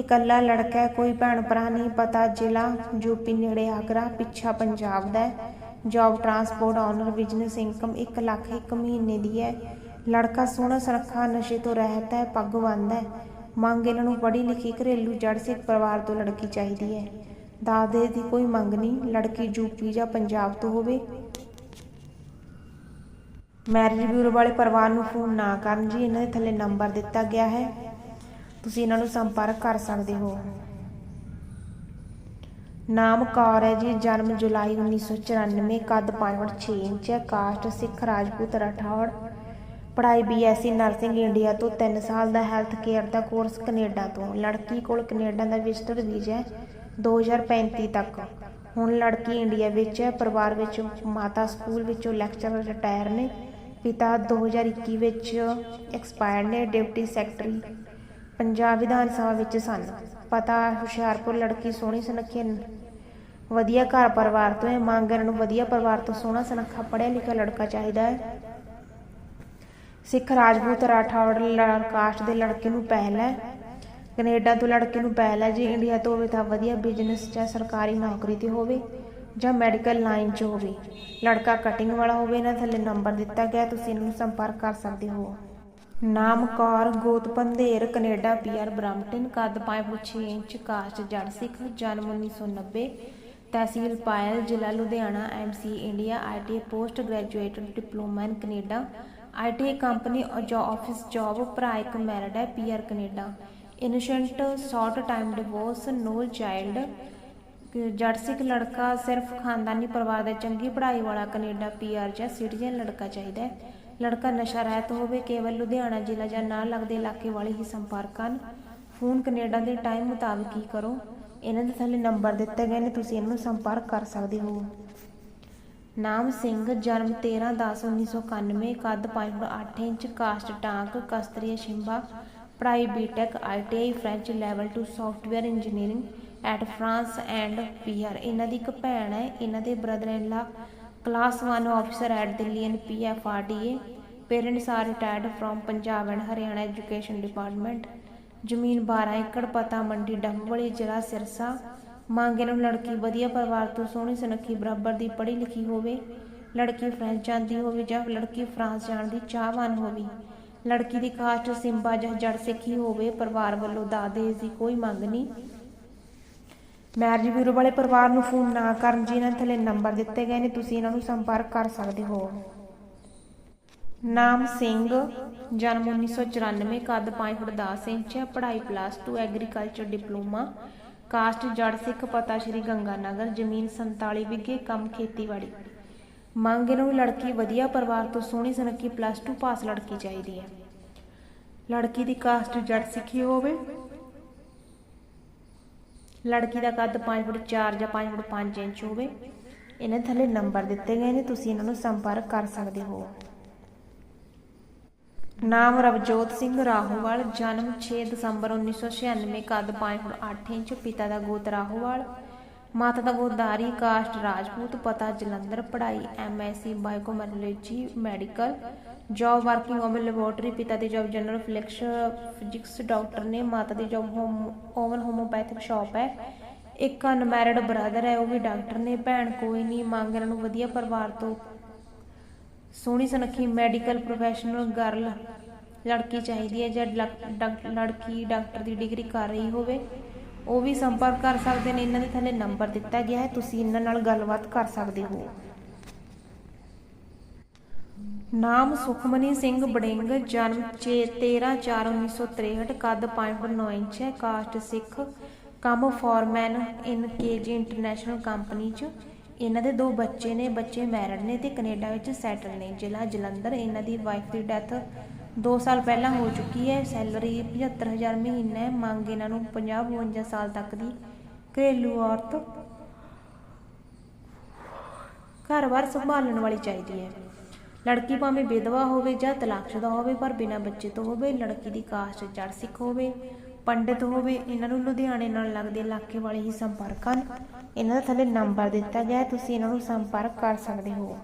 ਇਕੱਲਾ ਲੜਕਾ ਹੈ, ਕੋਈ ਭੈਣ ਭਰਾ ਨਹੀਂ ਪਤਾ, ਜ਼ਿਲ੍ਹਾ ਯੂਪੀ ਨੇੜੇ ਆਗਰਾ, ਪਿੱਛਾ ਪੰਜਾਬ ਦਾ ਹੈ। Job transport owner business income 1 lakh ਇੱਕ ਮਹੀਨੇ ਦੀ ਹੈ। ਲੜਕਾ ਸੋਹਣਾ ਸੁਨੱਖਾ, ਨਸ਼ੇ ਤੋਂ ਰਹਿਤ ਹੈ ਪੱਗ ਬੰਨ੍ਹਦਾ ਹੈ। ਮੰਗ ਇਹਨਾਂ ਨੂੰ ਪੜ੍ਹੀ ਲਿਖੀ ਘਰੇਲੂ ਜੜ ਸਿੱਖ ਪਰਿਵਾਰ ਤੋਂ ਲੜਕੀ ਚਾਹੀਦੀ ਹੈ। ਦਾਦੇ ਦੀ ਕੋਈ ਮੰਗ ਨਹੀਂ, ਲੜਕੀ ਯੂਪੀ ਜਾਂ ਪੰਜਾਬ ਤੋਂ ਹੋਵੇ। ਮੈਰਿਜ ਬਿਊਰੋ ਵਾਲੇ ਪਰਿਵਾਰ ਨੂੰ ਫੋਨ ਨਾ ਕਰਨ ਜੀ, ਇਹਨਾਂ ਦੇ ਥੱਲੇ ਨੰਬਰ ਦਿੱਤਾ ਗਿਆ ਹੈ। ਤੁਸੀਂ ਇਹਨਾਂ ਨੂੰ ਸੰਪਰਕ ਕਰ ਸਕਦੇ ਹੋ। ਨਾਮ ਕੌਰ ਹੈ ਜੀ, ਜਨਮ ਜੁਲਾਈ 1994 ਕੱਦ 5 foot 6 inch, caste Sikh Rajput Rathore. ਪੜ੍ਹਾਈ ਬੀਐਸਸੀ ਨਰਸਿੰਗ ਇੰਡੀਆ ਤੋਂ 3 ਸਾਲ ਦਾ ਹੈਲਥ ਕੇਅਰ ਦਾ ਕੋਰਸ ਕੈਨੇਡਾ ਤੋਂ। ਲੜਕੀ ਕੋਲ ਕੈਨੇਡਾ ਦਾ ਵਿਜ਼ਟਰ ਵੀਜ਼ਾ ਹੈ 2035 ਤੱਕ। ਹੁਣ ਲੜਕੀ ਇੰਡੀਆ ਵਿੱਚ ਹੈ, ਪਰਿਵਾਰ ਵਿੱਚ ਮਾਤਾ ਸਕੂਲ ਵਿੱਚੋਂ ਲੈਕਚਰਰ ਰਿਟਾਇਰ ਨੇ। ਪਿਤਾ 2021 ਵਿੱਚ ਐਕਸਪਾਇਰਡ ਨੇ, ਡਿਪਟੀ ਸੈਕਟਰੀ ਪੰਜਾਬ ਵਿਧਾਨ ਸਭਾ ਵਿੱਚ ਸਨ। ਪਤਾ, ਹੁਸ਼ਿਆਰਪੁਰ ਲੜਕੀ ਸੋਹਣੀ ਸੁਨੱਖੀ ਵਧੀਆ ਘਰ ਪਰਿਵਾਰ ਤੋਂ ਹੈ ਮੰਗ ਇਹਨਾਂ ਨੂੰ ਵਧੀਆ ਪਰਿਵਾਰ ਤੋਂ ਸੋਹਣਾ ਸੁਨੱਖਾ ਪੜ੍ਹਿਆ ਲਿਖਿਆ ਲੜਕਾ ਚਾਹੀਦਾ ਹੈ। ਸਿੱਖ ਰਾਜਪੂਤ ਰਾਠੌੜ ਕਾਸਟ ਦੇ ਲੜਕੇ ਨੂੰ ਪਹਿਲ ਹੈ। ਕੈਨੇਡਾ ਤੋਂ ਲੜਕੇ ਨੂੰ ਪਹਿਲ ਹੈ ਜੇ ਇੰਡੀਆ ਤੋਂ ਹੋਵੇ ਤਾਂ ਵਧੀਆ ਬਿਜ਼ਨਸ ਜਾਂ ਸਰਕਾਰੀ ਨੌਕਰੀ ਤੇ ਹੋਵੇ ਜਾਂ ਮੈਡੀਕਲ ਲਾਈਨ 'ਚ ਹੋਵੇ। ਲੜਕਾ ਕਟਿੰਗ ਵਾਲਾ ਹੋਵੇ, ਇਹਨਾਂ ਥੱਲੇ ਨੰਬਰ ਦਿੱਤਾ ਗਿਆ, ਤੁਸੀਂ ਇਹਨਾਂ ਨੂੰ ਸੰਪਰਕ ਕਰ ਸਕਦੇ ਹੋ। ਨਾਮ ਕੌਰ ਗੋਤ ਪੰਧੇਰ, ਕੈਨੇਡਾ ਪੀਆਰ ਬ੍ਰੈਂਪਟਨ ਕੱਦ 5 ਫੁੱਟ 6 ਇੰਚ ਕਾਸਟ ਜੜ ਸਿੱਖ, ਜਨਮ 1990 ਤਹਿਸੀਲ ਪਾਇਲ, ਜ਼ਿਲ੍ਹਾ Ludhiana MC India IT post graduate diploma in Canada IT company ਜੋ ਆਫਿਸ ਜੌਬ ਭਰਾ ਇੱਕ ਮੈਰਿਡ ਹੈ PR Canada. Innocent short time divorce, no child, ਜੜ ਸਿੱਖ ਲੜਕਾ ਸਿਰਫ ਖਾਨਦਾਨੀ ਪਰਿਵਾਰ ਦੇ ਚੰਗੀ ਪੜ੍ਹਾਈ ਵਾਲਾ ਕੈਨੇਡਾ ਪੀਆਰ ਜਾਂ ਸਿਟੀਜ਼ਨ ਲੜਕਾ ਚਾਹੀਦਾ ਹੈ। ਲੜਕਾ ਨਸ਼ਾ ਰਹਿਤ ਹੋਵੇ, ਕੇਵਲ ਲੁਧਿਆਣਾ ਜ਼ਿਲ੍ਹਾ ਜਾਂ ਨਾਲ ਲੱਗਦੇ ਇਲਾਕੇ ਵਾਲੇ ਹੀ ਸੰਪਰਕ ਕਰਨ ਫੋਨ ਕੈਨੇਡਾ ਦੇ ਟਾਈਮ ਮੁਤਾਬਕ ਹੀ ਕਰੋ। ਇਹਨਾਂ ਦੇ ਥੱਲੇ ਨੰਬਰ ਦਿੱਤੇ ਗਏ ਨੇ, ਤੁਸੀਂ ਇਹਨਾਂ ਨੂੰ ਸੰਪਰਕ ਕਰ ਸਕਦੇ ਹੋ। ਨਾਮ ਸਿੰਘ, ਜਨਮ 13/10/1991 ਕੱਦ 5 ਫੁੱਟ 8 ਇੰਚ ਕਾਸਟ ਟਾਂਕ, ਕਸਤਰੀਆ ਸ਼ਿੰਬਾ ਪੜ੍ਹਾਈ BTech ITI French level 2 software engineering at France and PR ਇਹਨਾਂ ਦੀ ਇੱਕ ਭੈਣ ਹੈ, ਇਹਨਾਂ ਦੇ brother in law class 1 officer at Delhi and PFRDA parents are retired from Punjab and Haryana education department ਜ਼ਮੀਨ 12 ਏਕੜ ਪਤਾ ਮੰਡੀ ਡੰਬੋਲੀ ਜ਼ਿਲ੍ਹਾ ਸਿਰਸਾ ਮੰਗੇ ਨੂੰ ਲੜਕੀ ਵਧੀਆ ਪਰਿਵਾਰ ਤੋਂ ਸੋਹਣੀ ਸੁਨੱਖੀ ਬਰਾਬਰ ਦੀ ਪੜ੍ਹੀ ਲਿਖੀ ਹੋਵੇ ਲੜਕੀ ਫ੍ਰੈਂਚ ਜਾਂਦੀ ਹੋਵੇ ਜਾਂ ਲੜਕੀ ਫਰਾਂਸ ਜਾਣ ਦੀ ਚਾਹਵਾਨ ਹੋਵੇ ਲੜਕੀ ਦੀ ਕਾਸਟ ਸਿੰਬਾ ਜਾਂ ਜੜ ਸਿੱਖੀ ਹੋਵੇ ਪਰਿਵਾਰ ਵੱਲੋਂ ਦਾਦੇ ਦੀ ਕੋਈ ਮੰਗ ਨਹੀਂ ਮੈਰਿਜ ਬਿਊਰੋ ਵਾਲੇ ਪਰਿਵਾਰ ਨੂੰ ਫੋਨ ਨਾ ਕਰਨ ਜੀ, ਇਹਨਾਂ ਥੱਲੇ ਨੰਬਰ ਦਿੱਤੇ ਗਏ ਨੇ, ਤੁਸੀਂ ਇਹਨਾਂ ਨੂੰ ਸੰਪਰਕ ਕਰ ਸਕਦੇ ਹੋ। ਨਾਮ ਸਿੰਘ, ਜਨਮ 1994 ਕੱਦ 5 ਫੁੱਟ 10 ਇੰਚ ਹੈ ਪੜ੍ਹਾਈ ਪਲੱਸ 2 ਐਗਰੀਕਲਚਰ ਡਿਪਲੋਮਾ ਕਾਸਟ ਜੜ ਸਿੱਖ ਪਤਾ ਸ਼੍ਰੀ ਗੰਗਾ ਨਗਰ ਜ਼ਮੀਨ 47 ਵਿਗੇ ਕੰਮ ਖੇਤੀਬਾੜੀ। ਮੰਗ ਇਹਨੂੰ ਲੜਕੀ ਵਧੀਆ ਪਰਿਵਾਰ ਤੋਂ ਸੋਹਣੀ ਸੁਨੱਖੀ ਪਲੱਸ 2 ਪਾਸ ਲੜਕੀ ਚਾਹੀਦੀ ਹੈ। ਲੜਕੀ ਦੀ ਕਾਸਟ ਜੜ ਸਿੱਖੀ ਹੋਵੇ ਲੜਕੀ ਦਾ ਕੱਦ 5 ਫੁੱਟ 4 ਜਾਂ 5 ਫੁੱਟ 5 ਇੰਚ ਹੋਵੇ, ਇਹਨਾਂ ਥੱਲੇ ਨੰਬਰ ਦਿੱਤੇ ਗਏ ਨੇ, ਤੁਸੀਂ ਇਹਨਾਂ ਨੂੰ ਸੰਪਰਕ ਕਰ ਸਕਦੇ ਹੋ। ਨਾਮ ਰਵਜੋਤ ਸਿੰਘ ਰਾਹੋਵਾਲ, ਜਨਮ 6 ਦਸੰਬਰ 1996 ਕੱਦ 5 ਫੁੱਟ 8 ਇੰਚ, ਪਿਤਾ ਦਾ ਗੋਤ ਰਾਹੋਵਾਲ, ਮਾਤਾ ਦਾ ਗੋਦਾਰੀ ਕਾਸਟ ਰਾਜਪੂਤ, ਪਤਾ ਜਲੰਧਰ, ਪੜ੍ਹਾਈ MSc ਬਾਇਓਕੈਮੀਕਲਜੀ medical job working Oman laboratory ਪਿਤਾ ਦੀ ਜੌਬ ਜਨਰਲ ਫਿਲਿਕਸ ਫਿਜ਼ਿਕਸ ਡਾਕਟਰ ਨੇ, ਮਾਤਾ ਦੀ ਜੌਬ ਹੋਮ ਓਵਨ ਹੋਮੋਪੈਥਿਕ ਸ਼ਾਪ ਹੈ। ਇੱਕ ਅਨਮੈਰਿਡ ਬ੍ਰਦਰ ਹੈ, ਉਹ ਵੀ ਡਾਕਟਰ ਨੇ। ਭੈਣ ਕੋਈ ਨਹੀਂ, ਮੰਗ ਇਹਨਾਂ ਨੂੰ ਵਧੀਆ ਪਰਿਵਾਰ ਤੋਂ। ਸੋਹਣੀ ਸੁਨੱਖੀ ਮੈਡੀਕਲ ਪ੍ਰੋਫੈਸ਼ਨਲ ਗਰਲ ਲੜਕੀ ਚਾਹੀਦੀ ਹੈ, ਜਾਂ ਲਕ- ਡਾਕ- ਲੜਕੀ ਡਾਕਟਰ ਦੀ ਡਿਗਰੀ ਕਰ ਰਹੀ ਹੋਵੇ। ਉਹ ਵੀ ਸੰਪਰਕ ਕਰ ਸਕਦੇ ਨੇ, ਇਹਨਾਂ ਦੇ ਥੱਲੇ ਨੰਬਰ ਦਿੱਤਾ ਗਿਆ ਹੈ, ਤੁਸੀਂ ਇਹਨਾਂ ਨਾਲ ਗੱਲਬਾਤ ਕਰ ਸਕਦੇ ਹੋ। ਨਾਮ ਸੁਖਮਨੀ ਸਿੰਘ ਬੜਿੰਗ, ਜਨਮ 13/4/1963 ਕੱਦ 5 ਫੁੱਟ 9 ਇੰਚ ਹੈ ਕਾਸਟ ਸਿੱਖ, ਕੰਮ foreman in KG international company ਚ। ਇਹਨਾਂ ਦੇ ਦੋ ਬੱਚੇ ਨੇ, ਬੱਚੇ ਮੈਰਿਡ ਨੇ ਤੇ ਕੈਨੇਡਾ ਵਿੱਚ ਸੈਟਲ ਨੇ। ਜ਼ਿਲ੍ਹਾ ਜਲੰਧਰ, ਇਹਨਾਂ ਦੀ ਵਾਈਫ ਦੀ ਡੈਥ 2 ਸਾਲ ਪਹਿਲਾਂ ਹੋ ਚੁੱਕੀ ਹੈ। ਸੈਲਰੀ 75000 ਮਹੀਨਾ ਹੈ। ਮੰਗ ਇਹਨਾਂ ਨੂੰ 50 52 ਸਾਲ ਤੱਕ ਦੀ ਘਰੇਲੂ ਔਰਤ ਘਰ-ਬਾਰ ਸੰਭਾਲਣ ਵਾਲੀ ਚਾਹੀਦੀ ਹੈ। ਲੜਕੀ ਭਾਵੇਂ ਵਿਧਵਾ ਹੋਵੇ ਜਾਂ ਤਲਾਕਸ਼ੁਦਾ ਹੋਵੇ, ਪਰ ਬਿਨਾਂ ਬੱਚੇ ਤੋਂ ਹੋਵੇ, ਲੜਕੀ ਦੀ ਕਾਸਟ ਜੜ ਸਿੱਖ ਹੋਵੇ, ਪੰਡਿਤ ਹੋਵੇ, ਇਹਨਾਂ ਨੂੰ ਲੁਧਿਆਣੇ ਨਾਲ ਲੱਗਦੇ ਇਲਾਕੇ ਵਾਲੇ ਹੀ ਸੰਪਰਕ ਕਰਨ ਇਹਨਾਂ ਦਾ ਥੱਲੇ ਨੰਬਰ ਦਿੱਤਾ ਗਿਆ ਤੁਸੀਂ ਇਹਨਾਂ ਨੂੰ ਸੰਪਰਕ ਕਰ ਸਕਦੇ ਹੋ।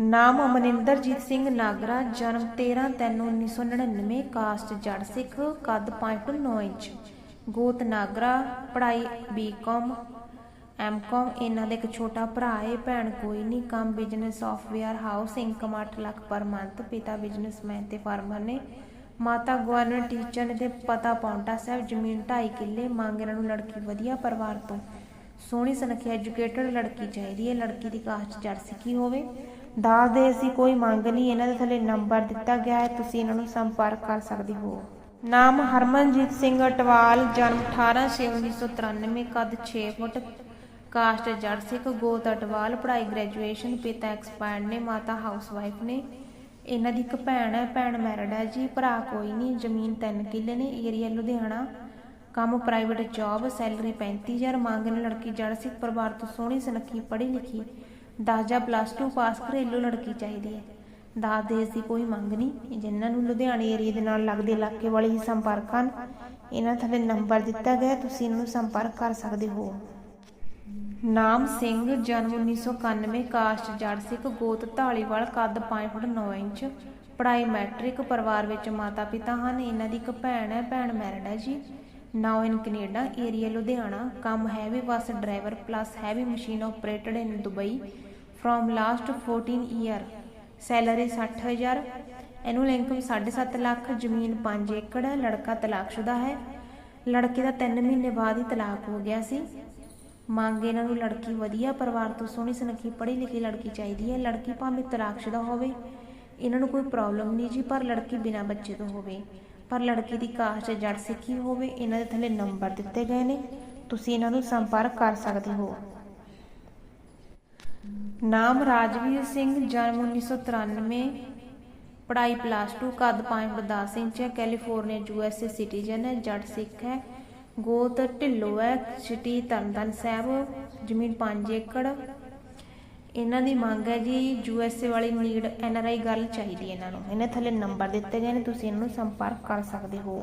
ਨਾਮ ਅਮਨਿੰਦਰਜੀਤ ਸਿੰਘ ਨਾਗਰਾ, ਜਨਮ 13/3/1999 ਕਾਸਟ ਜੜ ਸਿੱਖ, ਕੱਦ 5 ਫੁੱਟ 9 ਇੰਚ। ਗੋਤ ਨਾਗਰਾ, ਪੜ੍ਹਾਈ ਬੀਕਾਮ ਐਮਕਾਮ ਇਹਨਾਂ ਦਾ ਇੱਕ ਛੋਟਾ ਭਰਾ ਹੈ ਭੈਣ ਕੋਈ ਨਹੀਂ, ਕੰਮ business software house income 8 lakh per month ਪਿਤਾ ਬਿਜ਼ਨਸਮੈਨ ਤੇ ਫਾਰਮਰ ਨੇ। ਮਾਤਾ ਗਵਰਨਰ ਟੀਚਰ ਨੇ ਤੇ ਪਤਾ ਪੌਂਟਾ ਸਾਹਿਬ, ਜ਼ਮੀਨ 2.5 ਕਿੱਲੇ, ਮੰਗ ਇਹਨਾਂ ਨੂੰ ਲੜਕੀ ਵਧੀਆ ਪਰਿਵਾਰ ਤੋਂ। ਸੋਹਣੀ ਸੁਨੱਖੀ ਐਜੂਕੇਟਡ ਲੜਕੀ ਚਾਹੀਦੀ ਹੈ ਲੜਕੀ ਦੀ ਕਾਸ਼ ਜੜ ਸਿੱਖੀ ਹੋਵੇ। ਦਾਜ ਦੇ ਅਸੀਂ ਕੋਈ ਮੰਗ ਨਹੀਂ, ਇਹਨਾਂ ਦੇ ਥੱਲੇ ਨੰਬਰ ਦਿੱਤਾ ਗਿਆ ਹੈ ਤੁਸੀਂ ਇਹਨਾਂ ਨੂੰ ਸੰਪਰਕ ਕਰ ਸਕਦੇ ਹੋ। ਨਾਮ ਹਰਮਨਜੀਤ ਸਿੰਘ ਅਟਵਾਲ, ਜਨਮ 18/6/1993 ਕੱਦ 6 ਫੁੱਟ ਕਾਸਟ ਜੜ ਸਿੱਖ ਗੋਤ ਅਟਵਾਲ ਪੜ੍ਹਾਈ ਗ੍ਰੈਜੂਏਸ਼ਨ ਪਿਤਾ ਐਕਸਪਾਇਰਡ ਨੇ, ਮਾਤਾ ਹਾਊਸਵਾਈਫ ਨੇ। ਇਹਨਾਂ ਦੀ ਇੱਕ ਭੈਣ ਹੈ, ਭੈਣ ਮੈਰਿਡ ਹੈ ਜੀ, ਭਰਾ ਕੋਈ ਨਹੀਂ, ਜ਼ਮੀਨ 3 ਕਿੱਲੇ ਨੇ ਏਰੀਆ ਲੁਧਿਆਣਾ। ਕੰਮ ਪ੍ਰਾਈਵੇਟ ਜੌਬ ਸੈਲਰੀ 35000 ਮੰਗ ਲੜਕੀ ਜੜ ਸਿੱਖ, ਪਰਿਵਾਰ ਤੋਂ ਸੋਹਣੀ ਸੁਨੱਖੀ, ਪੜ੍ਹੀ ਲਿਖੀ। 10 ਜਾਂ ਪਲੱਸ 2 ਪਾਸ ਘਰੇਲੂ ਲੜਕੀ ਚਾਹੀਦੀ ਹੈ। ਦਾਜ ਦੇਸ਼ ਦੀ ਕੋਈ ਮੰਗ ਨਹੀਂ, ਜਿਨ੍ਹਾਂ ਨੂੰ ਲੁਧਿਆਣੇ ਏਰੀਆ ਦੇ ਨਾਲ ਲੱਗਦੇ ਇਲਾਕੇ ਵਾਲੇ ਹੀ ਸੰਪਰਕ ਹਨ। ਇਹਨਾਂ ਥੱਲੇ ਨੰਬਰ ਦਿੱਤਾ ਗਿਆ ਤੁਸੀਂ ਇਹਨਾਂ ਨੂੰ ਸੰਪਰਕ ਕਰ ਸਕਦੇ ਹੋ। ਨਾਮ ਸਿੰਘ, ਜਨਮ 1991 ਕਾਸਟ ਜੜ ਸਿੱਖ ਗੋਤ ਢਾਲੀਵਾਲ ਕੱਦ 5 ਫੁੱਟ 9 ਇੰਚ, ਪੜ੍ਹਾਈ ਮੈਟ੍ਰਿਕ, ਪਰਿਵਾਰ ਵਿੱਚ ਮਾਤਾ ਪਿਤਾ ਹਨ, ਇਹਨਾਂ ਦੀ ਇੱਕ ਭੈਣ ਹੈ, ਭੈਣ ਮੈਰਿਡ ਹੈ ਜੀ। Now in Canada area Ludhiana ਕੰਮ heavy bus driver plus heavy machine operated in Dubai from last 14 year salary 60000 annual income 7.5 lakh, ਜ਼ਮੀਨ 5 ਏਕੜ ਹੈ, ਲੜਕਾ ਤਲਾਕਸ਼ੁਦਾ ਹੈ। ਲੜਕੇ ਦਾ 3 ਮਹੀਨੇ ਬਾਅਦ ਹੀ ਤਲਾਕ ਹੋ ਗਿਆ ਸੀ। ਮੰਗ ਇਹਨਾਂ ਨੂੰ ਲੜਕੀ ਵਧੀਆ, ਪਰਿਵਾਰ ਤੋਂ ਸੋਹਣੀ, ਸੁਨੱਖੀ ਪੜ੍ਹੀ ਲਿਖੀ ਲੜਕੀ ਚਾਹੀਦੀ ਹੈ। ਲੜਕੀ ਭਾਵੇਂ ਤਲਾਕਸ਼ੁਦਾ ਹੋਵੇ, ਇਹਨਾਂ ਨੂੰ ਕੋਈ ਪ੍ਰੋਬਲਮ ਨਹੀਂ ਜੀ, ਪਰ ਲੜਕੀ ਬਿਨਾਂ ਬੱਚੇ ਤੋਂ ਹੋਵੇ। ਪਰ ਲੜਕੀ ਦੀ ਕਾਸਟ ਜੜ ਸਿੱਖੀ ਹੋਵੇ, ਇਹਨਾਂ ਦੇ ਥੱਲੇ ਨੰਬਰ ਦਿੱਤੇ ਗਏ ਨੇ। ਤੁਸੀਂ ਇਹਨਾਂ ਨੂੰ ਸੰਪਰਕ ਕਰ ਸਕਦੇ ਹੋ। ਨਾਮ ਰਾਜਵੀਰ ਸਿੰਘ, ਜਨਮ 1993 ਪੜ੍ਹਾਈ ਪਲੱਸ 2 ਕੱਦ 5 ਫੁੱਟ 10 ਇੰਚ ਹੈ। California U S A citizen ਹੈ ਜੱਟ ਸਿੱਖ ਹੈ। ਗੋਤ ਢਿੱਲੋਂ ਹੈ, ਸਿਟੀ ਤਰਨਤਾਰਨ ਸਾਹਿਬ, ਜ਼ਮੀਨ 5 ਏਕੜ। ਇਹਨਾਂ ਦੀ ਮੰਗ ਹੈ ਜੀ, ਯੂ ਐਸ ਏ ਵਾਲੀ ਨੀਡ ਐਨ ਆਰ ਆਈ ਗੱਲ ਚਾਹੀਦੀ ਹੈ ਇਹਨਾਂ ਨੂੰ। ਇਹਨੇ ਥੱਲੇ ਨੰਬਰ ਦਿੱਤੇ ਗਏ ਨੇ ਤੁਸੀਂ ਇਹਨਾਂ ਨੂੰ ਸੰਪਰਕ ਕਰ ਸਕਦੇ ਹੋ।